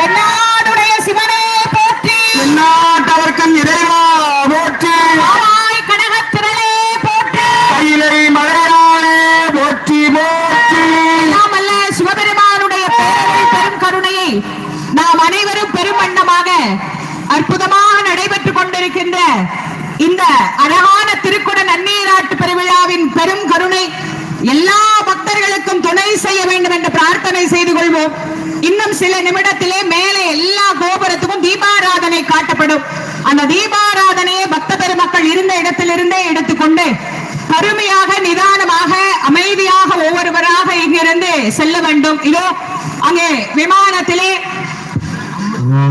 தன்னாடுடைய சிவனே போற்றி. என்னாட்டவர்க்கும் இறைவா போற்றி. கனகத்திரளே போற்றி. கையிலை மலையாளே போற்றி போற்றி. நாம் அல்ல சிவபெருமானுடைய பெரும் கருணையை நாம் அனைவரும் பெரும் வண்ணமாக அற்புதமாக நடைபெற்றுக் கொண்டிருக்கின்ற இந்த அழகான திருக்குட நன்னீராட்டு பெருவிழாவின் பெரும் கருணை எல்லா பக்தர்களுக்கும் துணை செய்ய வேண்டும் என்று பிரார்த்தனை செய்து கொள்வோம். இன்னும் சில நிமிடத்திலே மேலே எல்லா கோபுரத்துக்கும் தீபாராதனை காட்டப்படும். அந்த தீபாராதனையை பக்த பெருமக்கள் இருந்த இடத்திலிருந்தே எடுத்துக்கொண்டு கருமையாக நிதானமாக அமைதியாக ஒவ்வொருவராக இங்கிருந்து செல்ல வேண்டும். இதோ அங்கே விமானத்திலே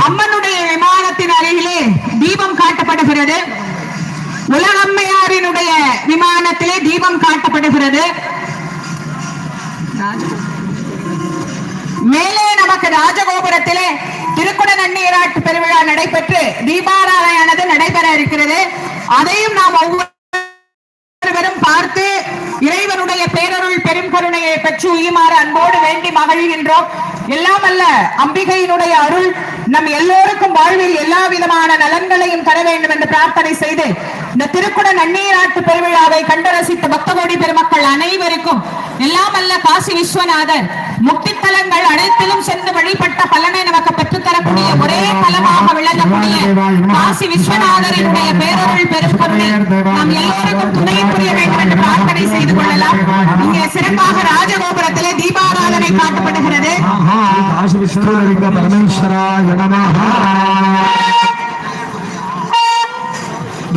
அம்மனுடைய விமானத்தின் அருகிலே தீபம் காட்டப்படுகிறது. உலகம்மையாரினுடைய விமானத்திலே தீபம் காட்டப்படுகிறது. மேல ராஜகோபுரத்திலே திருக்குட நன்னீராட்டு பெருவிழா நடைபெற்று தீபாராதனையானது நடைபெற இருக்கிறது. அதையும் நாம் ஒவ்வொருவரும் பார்த்து இறைவனுடைய பேரருள் பெரும் கருணையை பெற்று உயுமாறு அன்போடு வேண்டி மகிழ்கின்றோம். எல்லாம் அல்ல அம்பிகையினுடைய அருள் நம் எல்லோருக்கும் வாழ்வில் எல்லா விதமான நலன்களையும் தர வேண்டும் என்று பிரார்த்தனை செய்து இந்த திருக்குட நன்னீராட்டு பெருவிழாவை கண்டு ரசித்த பக்தகோடி பெருமக்கள் அனைவருக்கும் எல்லாம் அல்ல காசி முக்தி தலங்கள் அனைத்திலும் சென்று வழிபட்ட பலனை நமக்கு பெற்றுத்தரக்கூடிய ஒரே தலமாக விளங்கக்கூடிய காசி விஸ்வநாதரினுடைய பேரருள் பெரும்பொருளை நாம் எல்லோருக்கும் துணை புரிய வேண்டும் என்று பிரார்த்தனை செய்து கொள்ளலாம். இங்கே சிறப்பாக ராஜகோபுரத்திலே தீபாராதனை காட்டப்படுகிறது. காசி விஸ்வநாதரிங்க பரமேஸ்வரா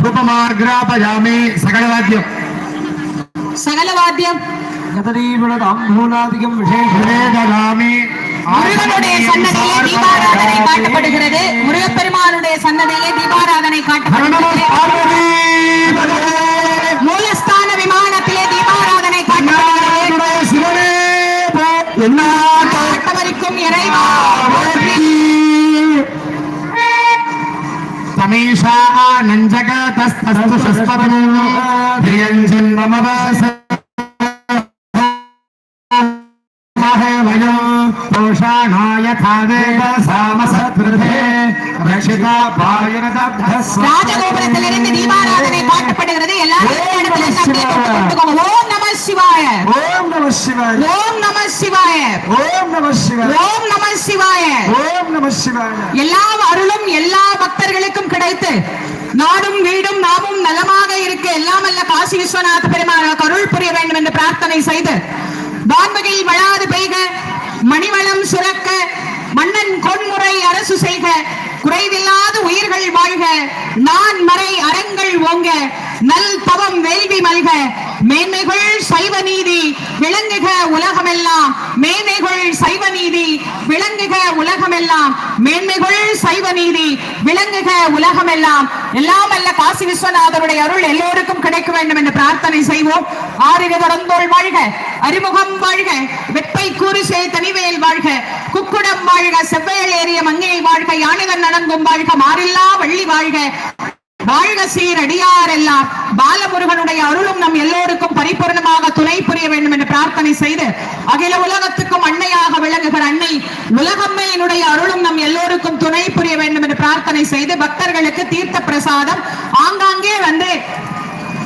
தூபமார்கிராபயாமே சகல வாத்தியம் சகல வாத்தியம் ஜகதரீபுரதாம்பூலாதிகம் விசேஷமே தராமி முருகனுடைய சன்னதியிலே தீபாராதனை காட்டப்படுகிறது. முருகப்பெருமானுடைய சன்னதியிலே தீபாராதனை காட்டப்படுகிறது. மூலஸ்தான விமானத்திலே தீபாராதனை காட்டப்படுகிறது. எல்லாத்தவருக்கும் இறைவா. तमेषा नञ्जगतस्तस्तु शस्तपदो ஓம் நம ஓம் நம சிவாய. ஓம் நம எல்லா அருளும் எல்லா பக்தர்களுக்கும் கிடைத்து நாடும் வீடும் நாமும் நலமாக இருக்க எல்லாம் அல்ல காசி விஸ்வநாத பெருமான கருள் புரிய வேண்டும் என்று பிரார்த்தனை செய்து வான்வகையில் வளாது பெய்க மணிவளம் சுரக்க மன்னன் கொன்முறை அரசு செய்க குறைவில்லாத உயிர்கள் வாழ்க நான் மறை அறங்கள் ஓங்க நல் தவம் வேள்வி மல்க மேன்மைகள் சைவ நீதி விளங்குக உலகமெல்லாம் மே நீதி விளங்குக உலகமெல்லாம். மேன்மைகள் சைவ நீதி விளங்குக உலகமெல்லாம். எல்லாம் அல்ல காசி விஸ்வநாதருடைய அருள் எல்லோருக்கும் கிடைக்க வேண்டும் என்று பிரார்த்தனை செய்வோம். ஆறிரு தொடர்ந்தோள் வாழ்க அறிமுகம் வாழ்க வெப்பை கூறுசே தனிவேல் வாழ்க குக்குடம் வாழ்க செவ்வேல் ஏறிய மங்கையை வாழ்க யானைகள் நடங்கும் வாழ்க மாறில்லா வள்ளி வாழ்க. வாழ்க சீர் அடியார் எல்லாம். பாலமுருகனுடைய அருளும் நம் எல்லோருக்கும் பரிபூர்ணமாக துணை புரிய வேண்டும் என்று பிரார்த்தனை செய்து அகில உலகத்துக்கு அன்னையாக விளங்குகிற அன்னை உலகம்மையினுடைய அருளும் நம் எல்லோருக்கும் துணை புரிய வேண்டும் என்று பிரார்த்தனை செய்து பக்தர்களுக்கு தீர்த்த பிரசாதம் ஆங்காங்கே வந்து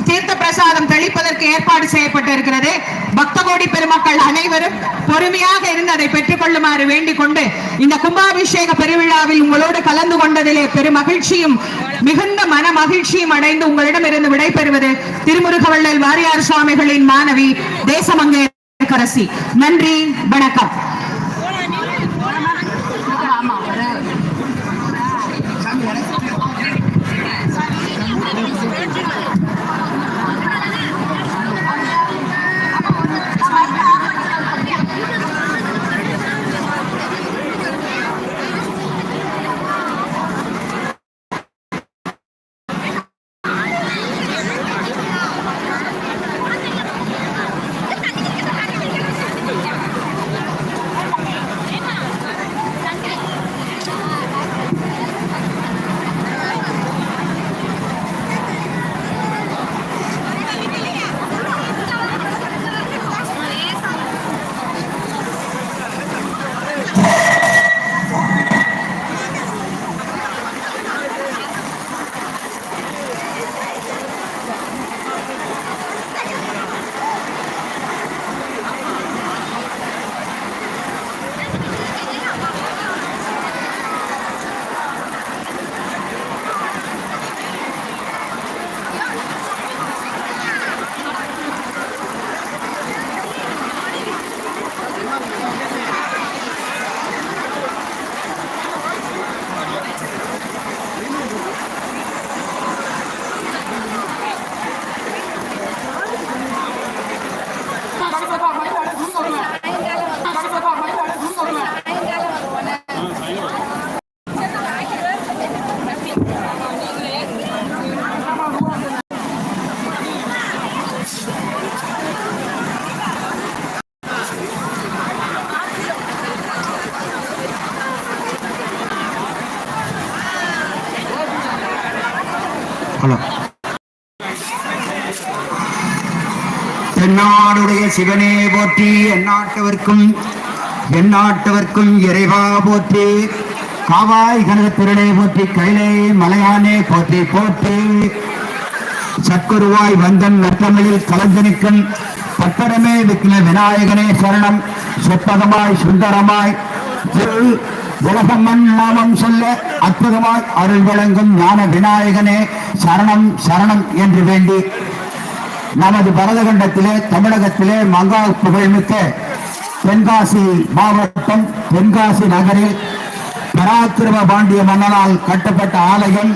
தீர்த்த பிரசாதம் தெளிப்பதற்கு ஏற்பாடு செய்யப்பட்டிருக்கிறது. பக்தகோடி பெருமக்கள் அனைவரும் பொறுமையாக இருந்து அதை பெற்றுக் கொள்ளுமாறு வேண்டிக் கொண்டு இந்த கும்பாபிஷேக பெருவிழாவில் உங்களோடு கலந்து கொண்டதிலே பெருமகிழ்ச்சியும் மிகுந்த மன மகிழ்ச்சியும் அடைந்து உங்களிடம் இருந்து விடைபெறுவது திருமுருகவள்ளல் வாரியார் சுவாமிகளின் மாணவி தேசமங்கே கரசி நன்றி வணக்கம். தென்னாடுடைய சிவனே போற்றி எந்நாட்டவர்க்கும் எந்நாட்டவர்க்கும் இறைவா போற்றி காவாய் கனக திருடே போற்றி கைலை மலையானே போற்றி போற்றி. சத்குருவாய் வந்தன் நற்றமிழில் கலந்து நிற்கும் பட்டரமே விக்ன விநாயகனே சரணம் சொப்பதமாய் சுந்தரமாய். உலகம்மன் நாமம் சொல்ல அற்புதமாய் அருள் வழங்கும் ஞான விநாயகனே சரணம் சரணம் என்று வேண்டி நமது பரதகண்டத்திலே தமிழகத்திலே மங்கா புகழ்மிக்க தென்காசி மாவட்டம் தென்காசி நகரில் பராக்கிரம பாண்டிய மன்னனால் கட்டப்பட்ட ஆலயம்